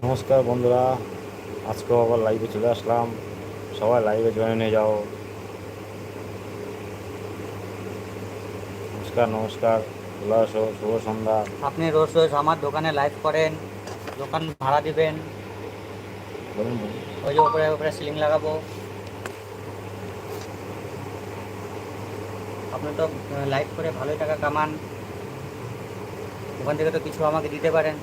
নমস্কার বন্ধুরা আজকেও আবার লাইভে চলে আসলাম। সবাই লাইভে জয়েন হয়ে যাও। নমস্কার নমস্কার। চলে আসো শুভ সন্ধ্যা। আপনি রোজ রোজ আমার দোকানে লাইভ করেন দোকান ভাড়া দিবেন। ওই যে ওপরে উপরে সিলিং লাগাবো। আপনি তো লাইভ করে ভালোই টাকা কামান। ওখান থেকে তো কিছু আমাকে দিতে পারেন।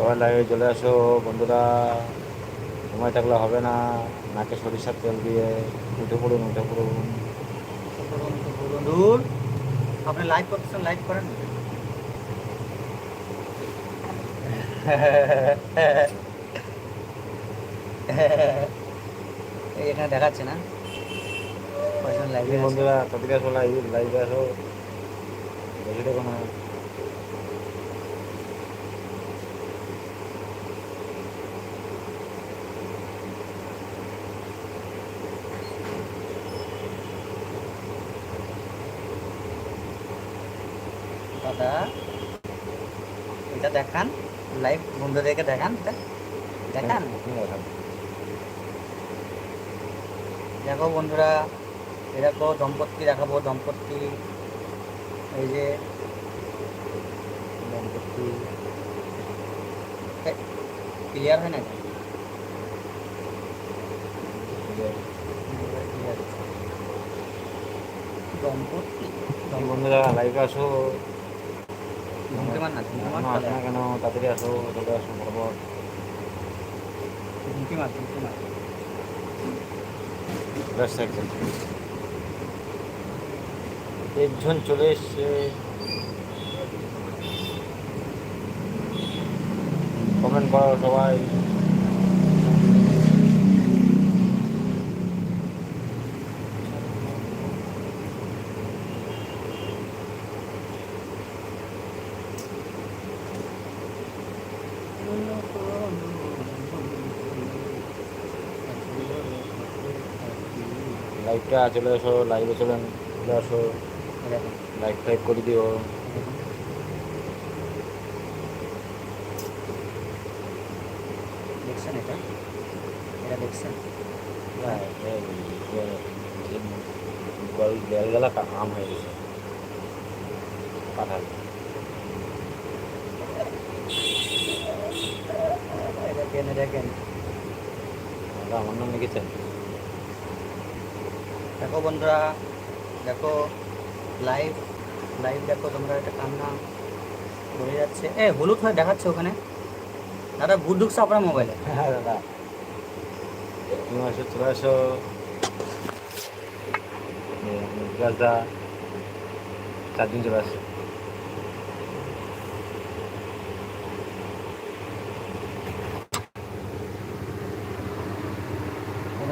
সবাই লাইভে চলে আসো। বন্ধুরা সময় থাকলে হবে না। নাকে সরিষার তেল দিয়ে উঠে পড়ুন উঠে পড়ুন। দূর আপনি লাইভ করতেছেন লাইভ করেন এখানে দেখাচ্ছে না? বন্ধুরা তাড়াতাড়ি আসো লাইভ লাইভে আসো। বেশি দেখো না। দাদা। এটা দেখান লাইভ বন্ধুদেরকে দেখান, এটা দেখান। দেখো বন্ধুরা দেখো দম্পতি দেখাবো, দম্পতি, এই যে দম্পতি। ক্লিয়ার হয় না দম্পতি। বন্ধুরা লাইভে আসো। পার না না কেন? তাড়াতাড়ি আসো চলে আসো বরাবর ব্যাস একজন একজন চলে এসছে। কমেন্ট করো সবাই। লাইভটা চলে এসো লাইভে চলে চলে আসো লাইভ ফাইভ করে দিও। দেখছেন এটা? এটা দেখছেন? গল বেলগালা আম হয়ে গেছে। কেন? দাদা, আমার নাম লিখেছেন? দেখো বন্ধুরা দেখো লাইভ লাইভ দেখো তোমরা একটা কান্না বলে যাচ্ছে। এ হলুদ হয়ে দেখাচ্ছে ওখানে। দাদা ভূত ঢুকছে আপনার মোবাইলে হ্যাঁ দাদা। তুমি আসো চলে আসো। চারদিন চলে আসো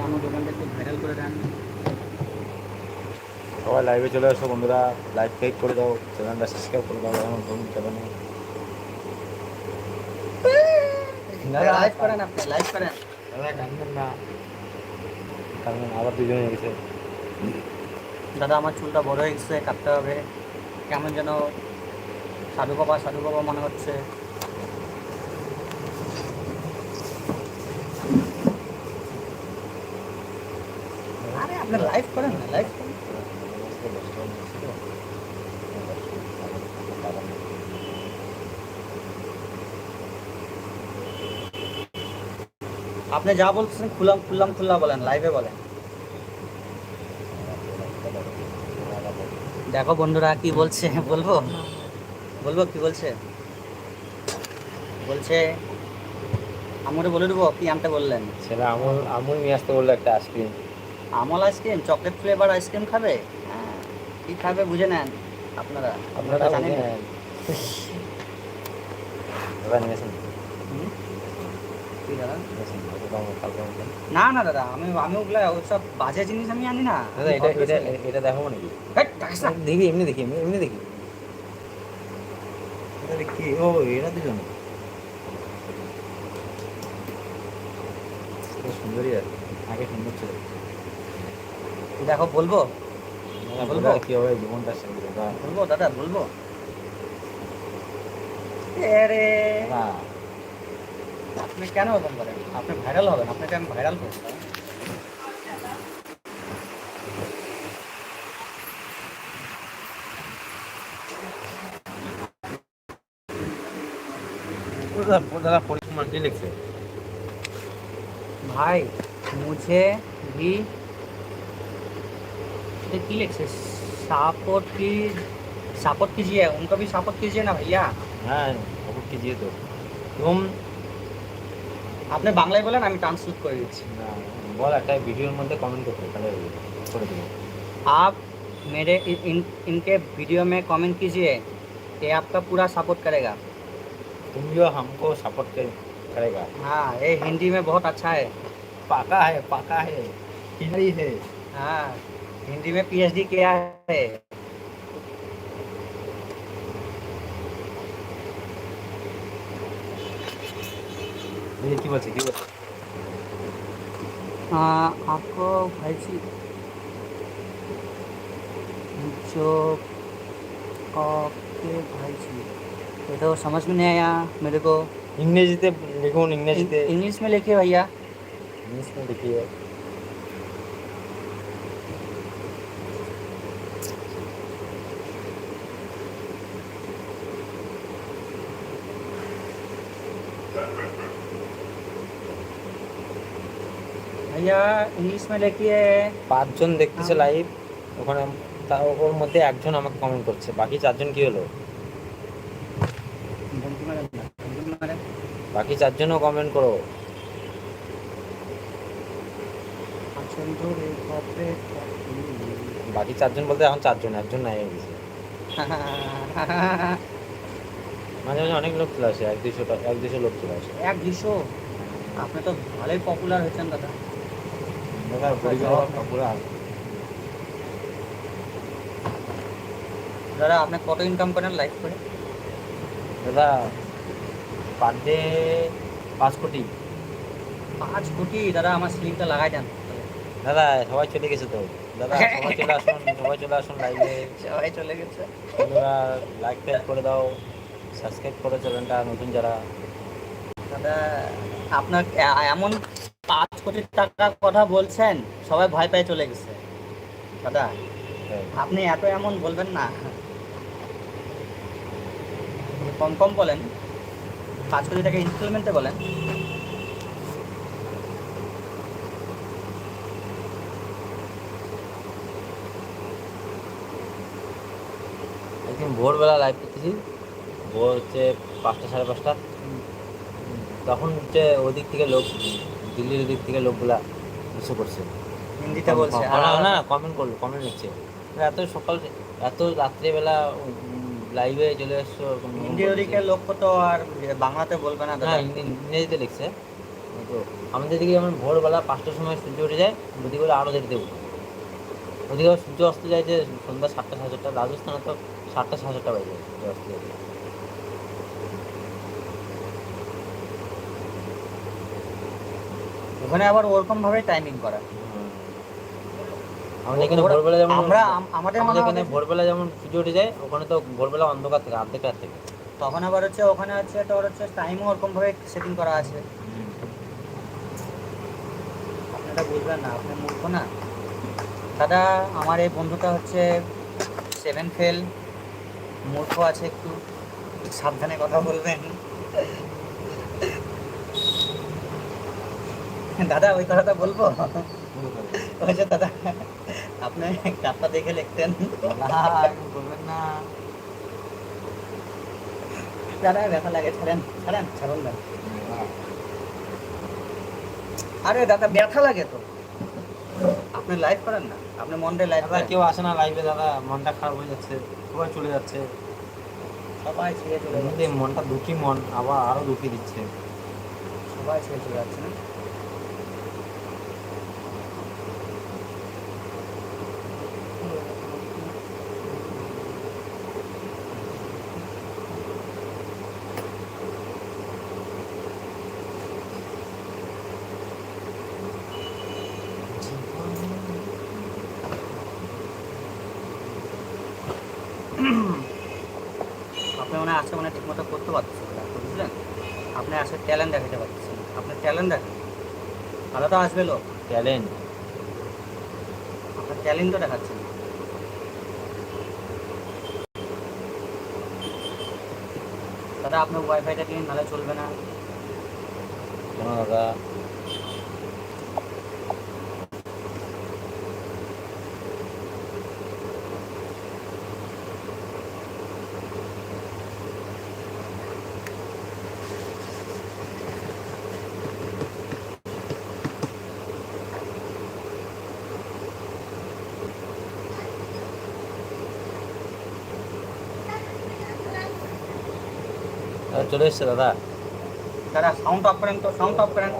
আমার দোকানটা একটু ভাইরাল করে দেন। সবাই লাইভে চলে আসো বন্ধুরা। লাইভ ফাইভ করে দাও চ্যানেলটা সাবস্ক্রাইব করে দাও এখন ধরুন চ্যানেলে লাইভ করেন আপনি লাইভ করেন। দাদা না। আবার দুজন হয়ে গেছে। দাদা আমার চুলটা বড় হয়ে গেছে কাটতে হবে। কেমন যেন সাধু বাবা সাধু বাবা মনে হচ্ছে আরে আপনি লাইভ করেন না লাইভ করেন আপনি যা বলছেন খুলাম খুললাম খুল্লা বলেন লাইভে বলেন। দেখো বন্ধুরা কি বলছে বলব? বলব কি বলছে? বলছে আমরে বলে দেবো কি আনতে বললেন? সেটা আমুল আমুল নিয়ে আসতে বলল একটা আইসক্রিম আমল আইসক্রিম চকলেট ফ্লেভার আইসক্রিম খাবে? হ্যাঁ, কি খাবে বুঝে নেন আপনারা আপনারা জানেন দাদা নিয়েছেন? কি দাদা? আমার না না দাদা আমি আমি ওগুলা ওসব বাজে জিনিস আমি আনি না। দাদা এটা এটা এটা দেখাবো নাকি। দেখি এমনি দেখি এমনি এমনি দেখি। দেখি ও এটা দুজন? সুন্দরই আছে আগে সুন্দর ছিল। দেখো বলব? বলব? বলে কি হবে? জীবনটা বলব দাদা বলব? আরে না আপনি কেন ওরকম করেন আপনি ভাইরাল হবেন আপনাকে আমি ভাইরাল করবো দাদা দাদা পরিশ্রম কি লিখছে भाई मुझे भी ये की लिखे सपोर्ट की सपोर्ट कीजिए उनको भी सपोर्ट कीजिए ना भैया হ্যাঁ খবর কি দিয়ে তো এবং আপনি বাংলায় বলেন আমি ট্রান্সলেট করে দিচ্ছি না, বল একটা ভিডিওর মধ্যে কমেন্ট করতে তাহলে করে দেবো आप मेरे इ- इन इनके वीडियो में कमेंट कीजिए ये आपका पूरा सपोर्ट करेगा तुम जो हमको सपोर्ट करेगा हाँ ये हिंदी में बहुत अच्छा है पाका है पाका है खिलाड़ी है हाँ हिंदी में पीएचडी किया है কি বলছে কি বলছে हाँ आपको भाई जी जो ओके भाई जी ये तो समझ में नहीं आया मेरे को ইংরেজিতে লিখুন ইংরেজিতে इंग- इंग्लिश में लिखिए भैया इंग्लिश में लिखिए भैया इंग्लिश में लिखिए পাঁচজন দেখতেছে লাইভ ওখানে তা ওর মধ্যে একজন আমাকে কমেন্ট করছে। বাকি চারজন কি হলো? বাকি চারজনও কমেন্ট করো। বাকি চারজন বলতে এখন চারজন একজন নাই হয়ে গেছে মাঝে মাঝে অনেক লোক চলে আসে এক দুশো এক দুশো লোক চলে আসে। এক দুশো আপনি তো ভালোই পপুলার হয়েছেন দাদা। দাদা আপনি কত ইনকাম করেন লাইফ করে? দাদা পার ডে পাঁচ কোটি। পাঁচ কোটি? দাদা আমার স্লিপটা লাগাই দেন। দাদা সবাই চলে গেছে তো। দাদা সবাই চলে আসুন সবাই চলে আসুন লাইভে সবাই চলে গেছে। বন্ধুরা লাইক টাইক করে দাও সাবস্ক্রাইব করে চ্যানেলটা নতুন যারা। দাদা আপনার এমন পাঁচ কোটি টাকার কথা বলছেন সবাই ভয় পেয়ে চলে গেছে। দাদা হ্যাঁ, আপনি এত এমন বলবেন না। কম কম বলেন পাঁচ কোটি টাকা ইনস্টলমেন্টে বলেন। একদিন ভোরবেলা লাইভ করতেছি ভোর হচ্ছে পাঁচটা সাড়ে পাঁচটা। তখন হচ্ছে ওদিক থেকে লোক দিল্লির দিক থেকে লোকগুলা এসে করছে হিন্দিতে বলছে না, কমেন্ট করল কমেন্ট লিখছে এত সকাল এত রাত্রেবেলা লাইভে চলে এসছো কোনো হিন্দি লোক তো আর বাংলাতে বলবে না দাদা? ইংরেজিতে লিখছে। তো আমাদের দিকে যেমন ভোরবেলা পাঁচটার সময় সূর্য উঠে যায় ওদিকে বলে আরও দেরিতে উঠে ওদিকে সূর্য অস্ত যায় যে সন্ধ্যা সাতটা সাড়ে সাতটা রাজস্থানে তো সাতটা সাড়ে সাতটা বাজে। সূর্য অস্ত যায় ওখানে আবার ওরকম ভাবে টাইমিং করা। আমাদের এখানে ভোরবেলা যেমন আমরা আমাদের আমাদের এখানে ভোরবেলা যেমন উঠে যায় ওখানে তো ভোরবেলা অন্ধকার থেকে অর্ধেক রাত থেকে। তখন আবার হচ্ছে ওখানে হচ্ছে তোর হচ্ছে টাইমও ওরকম ভাবে সেটিং করা আছে। আপনারা বুঝবেন না আপনি মূর্খ না। দাদা আমার এই বন্ধুটা হচ্ছে সেভেন ফেল মূর্খ আছে একটু সাবধানে কথা বলবেন। দাদা ওই কথাটা বলব? ওই যে দাদা আপনি কাপটা দেখে লিখতেন। বলবেন না দাদা ব্যথা লাগে ছাড়েন ছাড়েন ছাড়ুন না। আরে দাদা ব্যথা লাগে তো। আপনি লাইভ করেন না আপনি মনডে লাইভ দাদা কেউ আসে না লাইভে দাদা মনটা খারাপ হয়ে যাচ্ছে সবাই চলে যাচ্ছে। সবাই ছেড়ে চলে যাচ্ছে। মনটা দুঃখী মন আবার আরও দুঃখী দিচ্ছে। সবাই ছেড়ে চলে যাচ্ছে না? আপনি মনে হয় আসে মানে ঠিক মতো করতে পারতেছেন না, বুঝলেন? আপনি আসে ট্যালেন্ট দেখাতে পারতেছেন না। আপনি ট্যালেন্ট দেখেন। ভালো তো আসবে লোক। ট্যালেন্ট আপনার ট্যালেন্ট তো দেখাচ্ছেন না। দাদা আপনার ওয়াইফাইটা দিন নাহলে চলবে না। কেন দাদা। চলে এসছে দাদা দাদা সাউন্ড অফ করেন তো সাউন্ড অফ করেন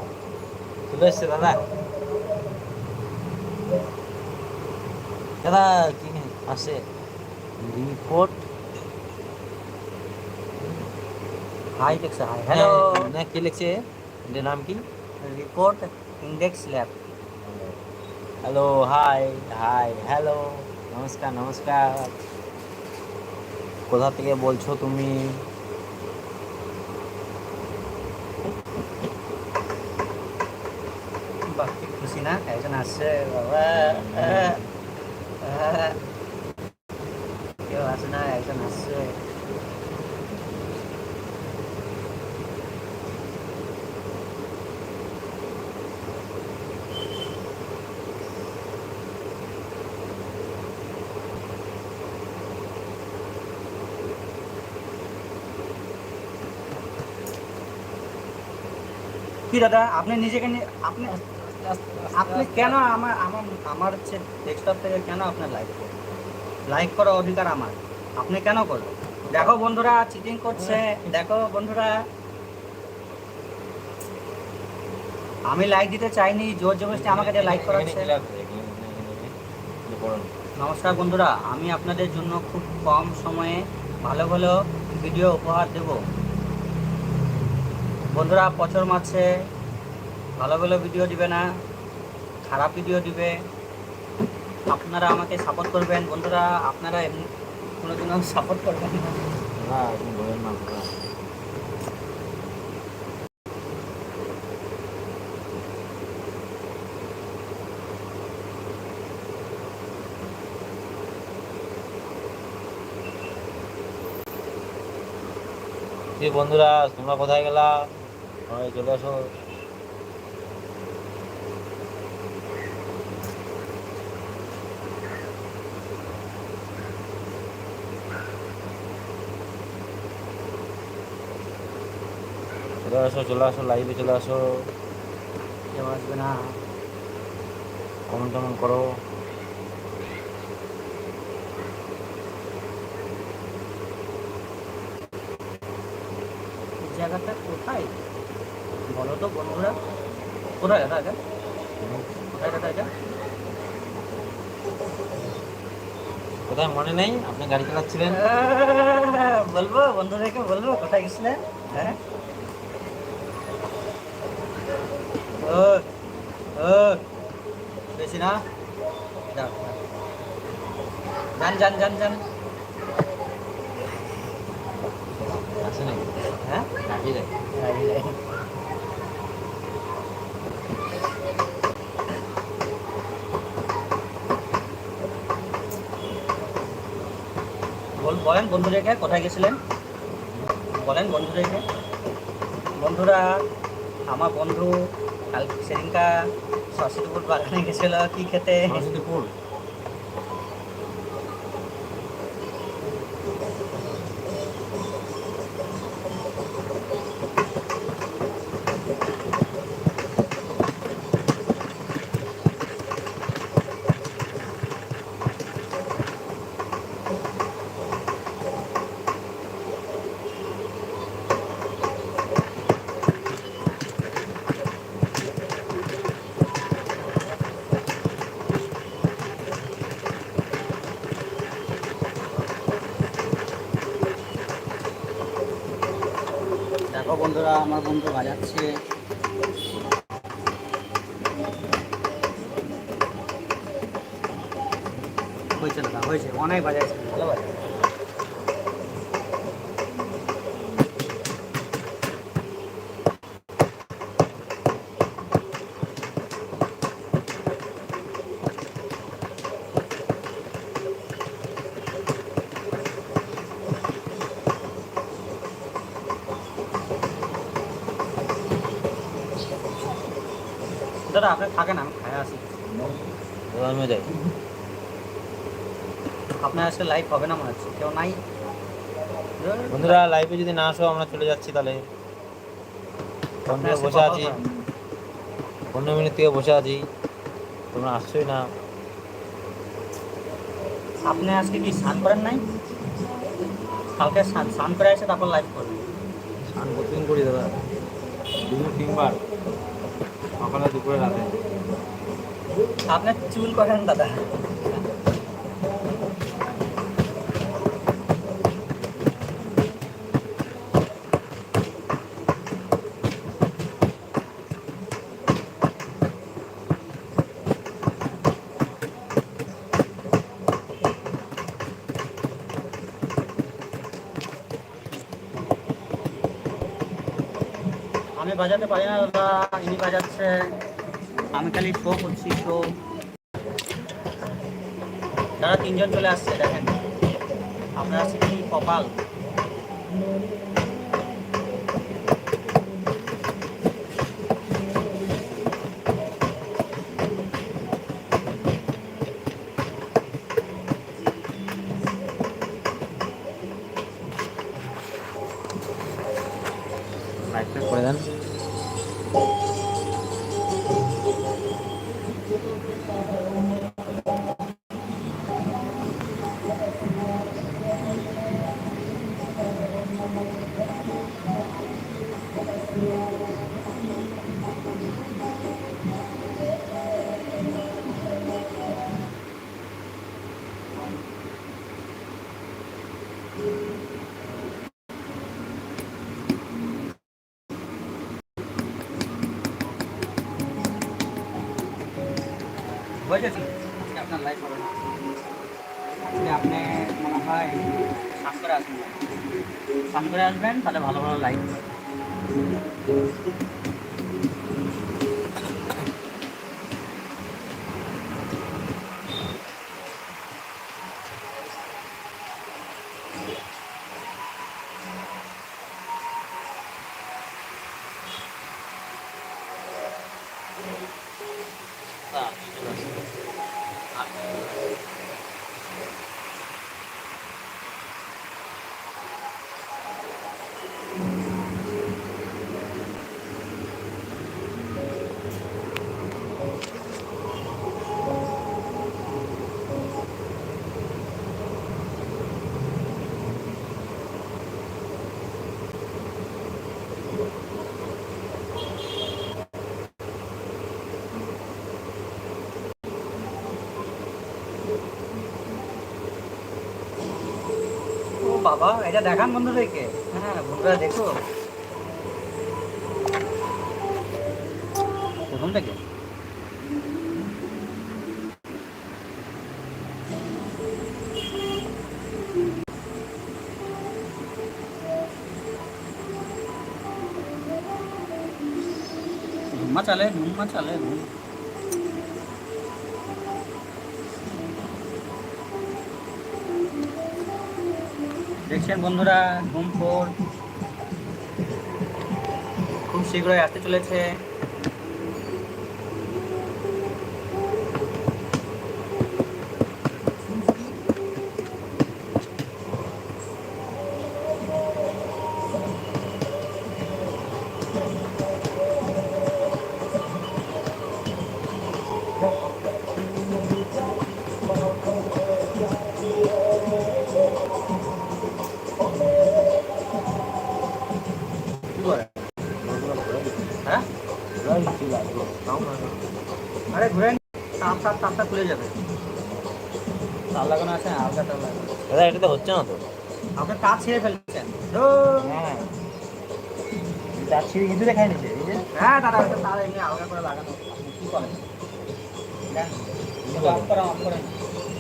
চলে এসছে দাদা দাদা কি আসে রিপোর্ট হাই দেখছে হাই হ্যালো না কি লিখছে এটার নাম কি report index lab hello hi hi hello নমস্কার নমস্কার কোথা থেকে বলছো তুমি কেউ আসে না একজন আসছে কি দাদা আপনি নিজেকে আপনি আপনি কেন আমার আমার আমার হচ্ছে ডেস্কটপ থেকে কেন আপনার লাইক লাইক করার অধিকার আমার। আপনি কেন করবেন দেখো বন্ধুরা চিটিং করছে। দেখো বন্ধুরা। আমি লাইক দিতে চাইনি জোর জবরদস্তি আমাকে দিয়ে লাইক করাচ্ছে। নমস্কার বন্ধুরা আমি আপনাদের জন্য খুব কম সময়ে ভালো ভালো ভিডিও উপহার দেব। বন্ধুরা বছর মাসে ভালো ভালো ভিডিও দিবে না। খারাপ ভিডিও দিবে। আপনারা আমাকে সাপোর্ট করবেন। বন্ধুরা, আপনারা এমনি কোনোদিনও সাপোর্ট করবেন না। বন্ধুরা, তোমরা কোথায় গেলা? চলে আসো। চলে আসো চলে আসো লাইভে চলে আসো। কেউ আসবে না কমেন্ট টমেন্ট করো জায়গাটা কোথায়? বলো তো বন্ধুরা। কোথায় দাদা এটা? কোথায় দাদা এটা? কোথায় মনে নেই? আপনি গাড়ি চালাচ্ছিলেন? বলব বন্ধুদেরকে বলব কোথায় গেছিলেন হ্যাঁ ও ও বেশি না যাও, যান যান যান। হ্যাঁ? বলেন বন্ধুদেরকে কোথায় গেছিলেন? বলেন বন্ধুদেরকে বন্ধুরা আমার বন্ধু কাল সেদিনকা সরস্বতীপুর বাগানে গেছিল কি খেতে? সরস্বতীপুর দেখো বন্ধুরা আমার বন্ধু বাজাচ্ছে। হয়েছে দাদা হয়েছে অনেক বাজাচ্ছে দাদা আপনি থাকেন আমি খাই আসি। আমিও যাই। আপনার আজকে লাইভ হবে না মনে হচ্ছে? কেউ নাই? বন্ধুরা লাইভে যদি না আসো আমরা চলে যাচ্ছি তাহলে। বসে আছি। পনেরো মিনিট থেকে বসে আছি। তোমরা আসছোই না। আপনি আজকে কি স্নান করেন নাই? কালকে স্নান করে এসে তারপর লাইভ করবেন। স্নান প্রতিদিন করি দাদা। দিনে তিনবার। সকালে দুপুরে রাতে। আপনার চুল কখন দাদা? বাজাতে পারি না দাদা ইনি বাজাচ্ছে আমি খালি শো করছি শো দাদা তিনজন চলে আসছে, দেখেন। আপনার কি কপাল? আজকে আপনার লাইফ আপনি মনে হয় স্নান করে আসবেন। স্নান করে আসবেন, তাহলে ভালো ভালো লাইফ বাবা এটা দেখান বন্ধুদেরকে। হ্যাঁ বন্ধুরা দেখো। প্রথম থেকে? ঘুমা চালে ঘুমা চালে ঘুম। দেখছেন বন্ধুরা ঘুম ফোর খুব শীঘ্রই আসতে চলেছে। কি দাদা এটা তো হচ্ছে না তো। আপনি তার ছিঁড়ে ফেলছেন হ্যাঁ। ছিঁড়ে নিছে এই যে। হ্যাঁ দাদা তার এমনি করে লাগানো কি করেন? অফ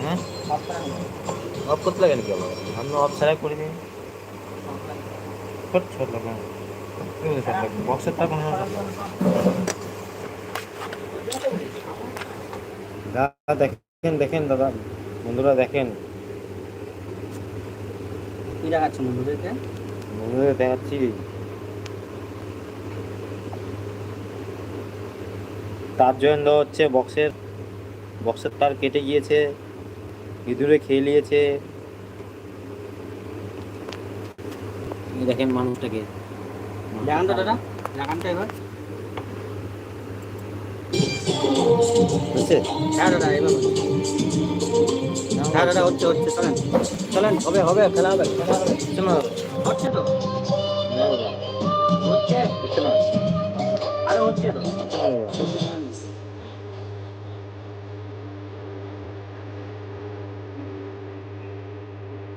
হ্যাঁ? অফ করতে লাগে নাকি আবার আমি অফ ছাড়াই করে দিই ছোট ছোট লাগে। ছোট বক্সের তার কোনো দাদা দেখেন দেখেন দাদা। বন্ধুরা দেখেন। কি দেখাচ্ছেন বন্ধুদেরকে বন্ধুদের দেখাচ্ছি। তার জয়েন দেওয়া হচ্ছে বক্সের বক্সের তার কেটে গিয়েছে ইঁদুরে খেয়ে নিয়েছে। এই দেখেন মানুষটাকে। দেখান তো দাদা? দেখান তো এবার? হচ্ছে? হ্যাঁ দাদা এবার হ্যাঁ দাদা হচ্ছে হচ্ছে চলেন। চলেন হবে হবে খেলা হবে খেলা হবে হচ্ছে হচ্ছে তো? হচ্ছে? হচ্ছে আরে হচ্ছে তো? হচ্ছে।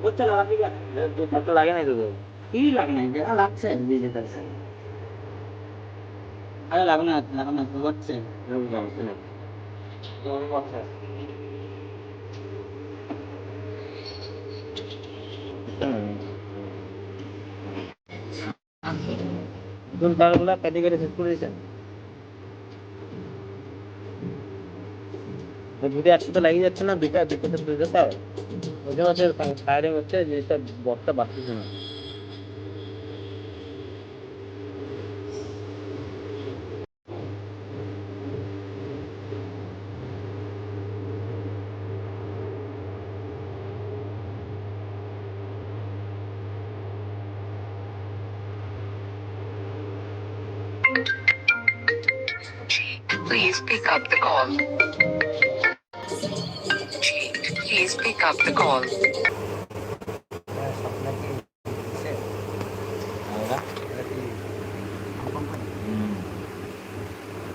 হচ্ছে ঠিক আছে। লাগে নাই তো কি লাগে না দেখা লাগছে আরে লাগবে না হচ্ছে নতুন তারগুলা কেটে কেটে শেষ করে দিয়েছেন। যদি একসাথে লাগিয়ে যাচ্ছে না, দুইটা দুইটা ওই জন্য হচ্ছে জিনিসটা বক্সটা বাঁচতেছে না। The call.